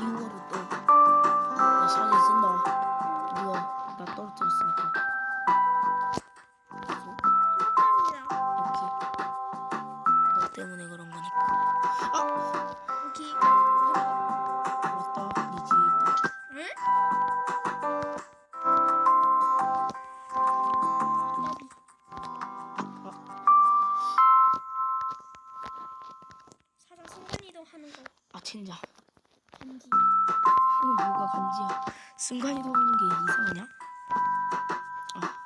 이후로 또나 샤넬 쓴다. 누가 나 떨어뜨렸으니까. 순간 이동하는 게 이상하냐? 아. 빡,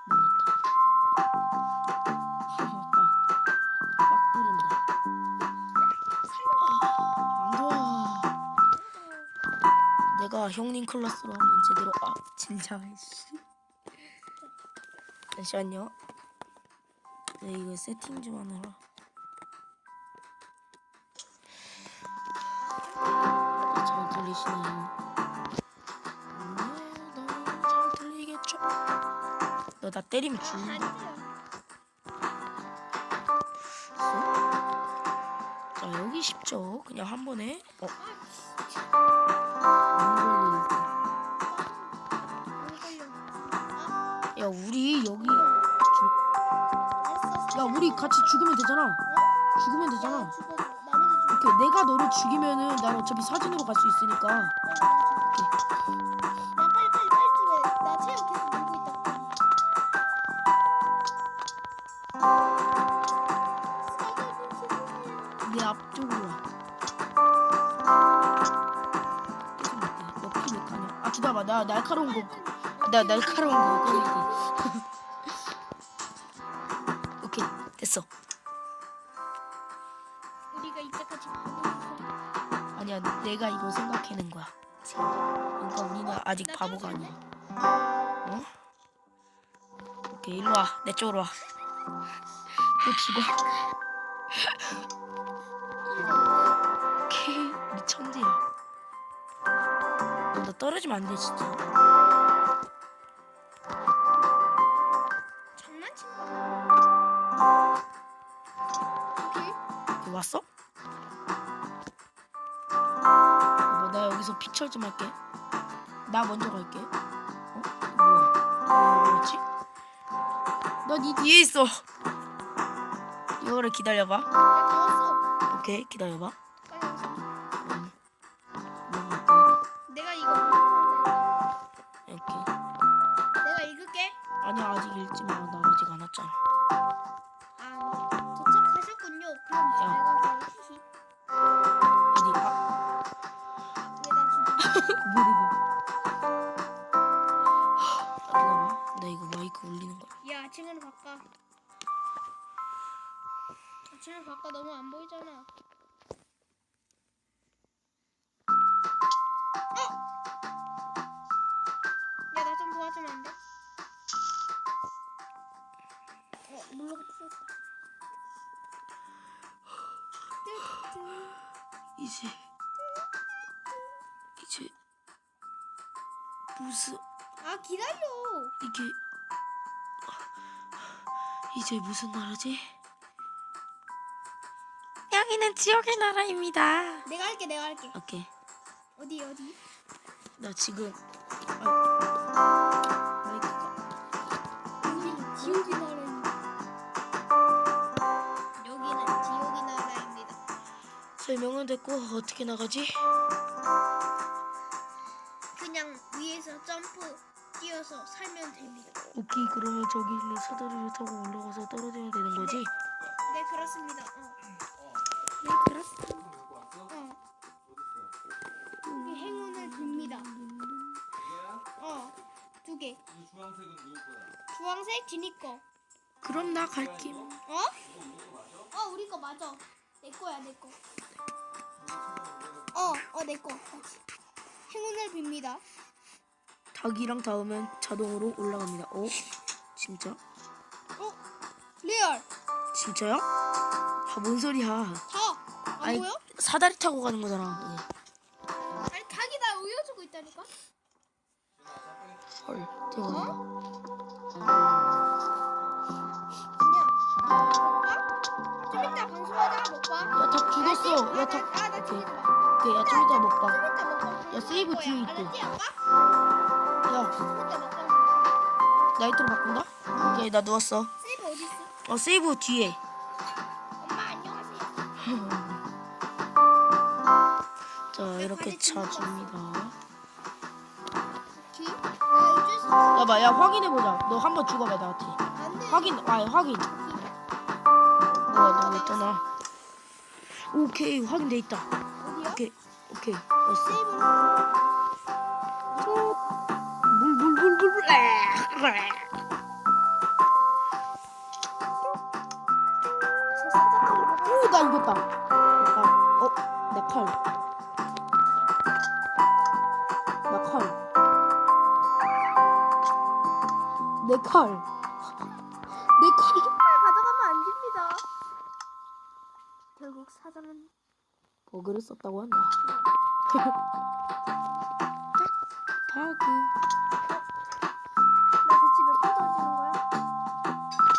빡 부른다. 아, 안 좋아. 내가 형님 클래스로 한번 제대로 아 진짜 씨. 잠시만요. 네 이거 세팅 좀 하느라. 잘 들리시나요? 너 나 때리면 죽는? 자 여기 쉽죠? 그냥 한 번에 어? 야 우리 여기. 야 우리 같이 죽으면 되잖아 죽으면 되잖아 죽어. 오케이 내가 너를 죽이면은 난 어차피 사진으로 갈 수 있으니까 내 앞쪽으로 와. 너피몇 칸이야 아 기다려봐. 나 날카로운 거 나 날카로운 거 꺼낼게. 오케이 됐어. 우리가 이때까지. 아니야 내가 이거 생각해낸 거야. 그러니까 우리는 아직 나 바보가? 아니야. 어? 오케이 일로 와 내 쪽으로 와너 죽어 우리 천재야 너, 너 떨어지면 안 돼 진짜 장난친 거야. 오케이. 왔어? 뭐, 나 여기서 피철 좀 할게 나 먼저 갈게 어? 뭐야 뭐였지? 나네 뒤에 있어 이거를 기다려봐 왔어. 오케이 기다려봐 내가 이거 아, 이렇게 내가 읽을게. 아니야 아직 읽지 마 나 아직 안 왔잖아 아, 도착하셨군요. 그럼 야. 제가 그 히히. 어디 아나 이거 마이크 거야 야, 바꿔. 아침을 바꿔 너무 안 보이잖아. 어! 야, 나 좀 도와주면 안 돼? 어, 물로가 풀었다. 이제 이제 무슨 아, 기다려. 이게 이제 무슨 나라지? 여기는 지옥의 나라입니다. 내가 할게, 내가 할게. 오케이, 어디, 어디? 나 지금 여기는 지옥이 나라입니다. 여기는 지옥이 나라입니다. 설명은 됐고 어떻게 나가지? 그냥 위에서 점프 뛰어서 살면 됩니다. 오케이, 그러면 저기 있는 사다리를 타고 올라가서 떨어지면 되는 거지? 네 그렇습니다. 어. 네 그렇습니다. 어. 여기 행운을 빕니다. 어. 두 개. 이 주황색은 누구 거야? 주황색 지니 거. 그럼 나 갈게. 어? 어 우리 거 맞아. 내 거야 내 거. 어, 어 내 거. 같이. 행운을 빕니다. 닭이랑 닿으면 자동으로 올라갑니다. 어? 진짜? 어? 리얼. 진짜야? 아, 뭔 소리야? 다. 안 아니, 보여? 사다리 타고 가는 거잖아. 아니 닭이 나 우려주고 있다니까. 헐, 대박이다. 그냥 먹방? 좀 이따. 야, 닭 죽었어. 야, 닭. 아나. 죽이지 마. 오케이, 야, 좀 이따 먹방. 좀 이따 먹방. 야, 세이브 뒤에 있대. 알았지 아빠? 야, 나이트로 바꾼다? 오케이, 나 누웠어. 세이브 어디 있어? 어, 세이브 뒤에. 엄마 안녕하세요. 자, 이렇게? 아 있어. 야봐, 야, 확인해보자. 너 한번 죽어봐, 나한테. 확인, 아, 확인. 뭐야, 너왜 떠나? 오케이, 확인돼 있다. 오케이, 오케이. 됐어. 세이브. 물, 물, 물, 물, 물. 에, 에. 저 산타클로 먹어. 오, 나 이겼다. 나, 어, 내 칼. 내 칼. 내 칼. 가져가면 안 됩니다. 결국 사장은 버그를 썼다고 한다. 버그. 나 대체 몇 번 떨어지는 거야?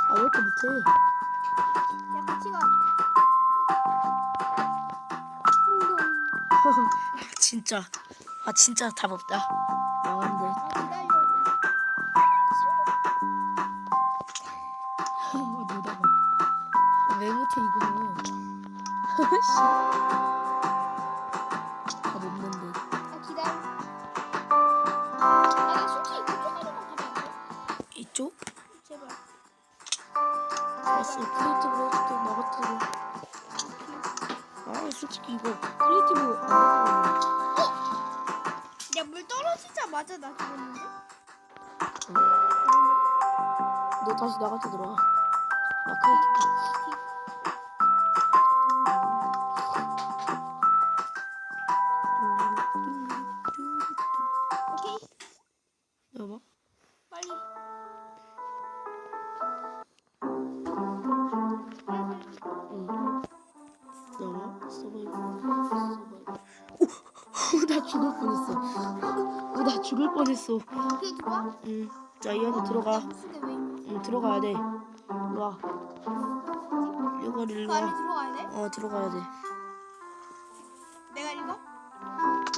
아, 왜 이렇게 못해? 야 같이 가. 진짜. 아, 진짜 답 없다. 씨. 답 없는데. 아 기다려. 아 나 솔직히 그쪽으로만 가면 안 돼? 이쪽? 제발. 알았어 크리에이티브로 해줄게 나 같아도 아 솔직히 이거 크리에이티브 안야 물 떨어지자마자 나 죽었는데? 해도 너 다시 나한테 들어와 나 크리에이티브 오케이 죽을 뻔했어 오나 죽을 뻔했어 그게 들어와? 응자 이 안에 들어가 왜? 응 들어가야 돼 일로 와 이거를 그 일로와 안에 들어가야 돼? 어 들어가야 돼 내가 읽어?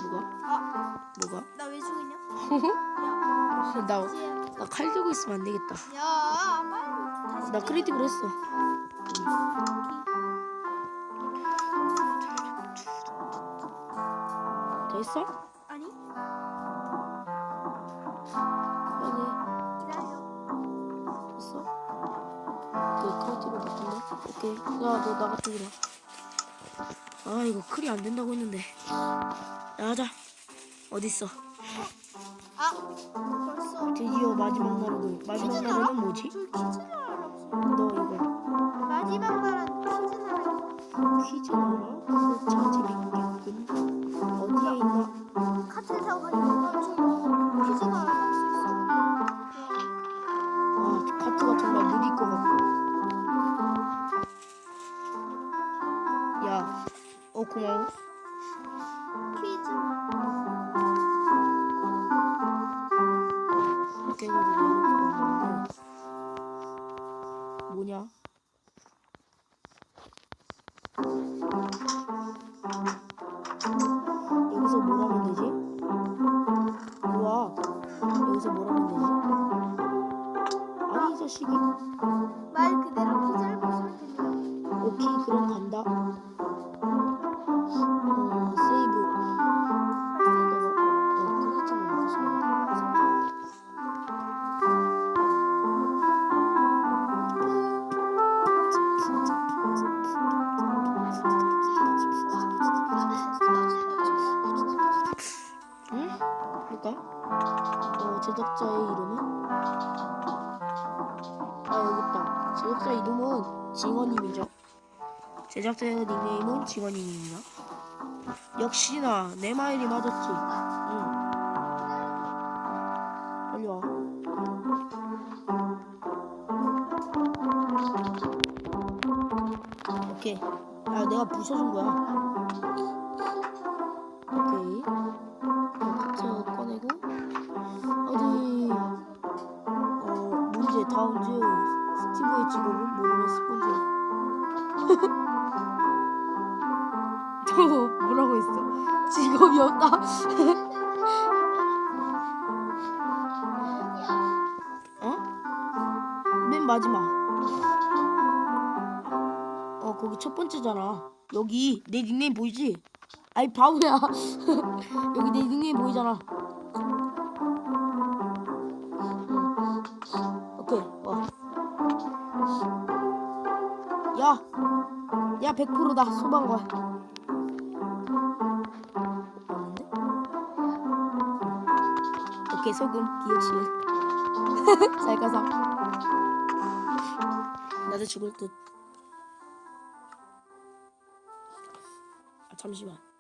뭐가? 아, 뭐가? 나 왜 죽었냐? 야, 나 이제 나 칼 들고 있으면 안 되겠다. 야, 빨리 다시. 나. 크리에이티브로 했어. 됐어? 아니, 빨리 기다려. 됐어? 오케이 크리에이티브 바꾼다. 오케이. 야너나 같은 거라. 아 이거 클이 안 된다고 했는데. 어디 있어? 아, 벌써. 드디어 마지막 나라고. 마지막? 나라는 뭐지? 고마워. 퀴즈. 뭐냐? 여기서 뭘 하면 되지? 우와 여기서 뭘 하면 되지? 아니 이 자식이 말 그대 제작자의 닉네임은 징어님입니다. 역시나 내 말이 맞았지. 응. 빨리 와. 오케이. 아, 내가 부숴준 거야. 오케이. 카트 꺼내고 어디 어 문제 다음 주 스티브의 직업은 모르는 스폰지 저 뭐라고 했어? 직업이 없다. 어? 맨 마지막. 어 거기 첫 번째잖아. 여기 내 닉네임 보이지? 아이 바보야. 여기 내 닉네임 보이잖아. 야 100%다 소방관. 오케이 소금 기억시은. 잘 가서. 나도 죽을 듯. 아, 잠시만.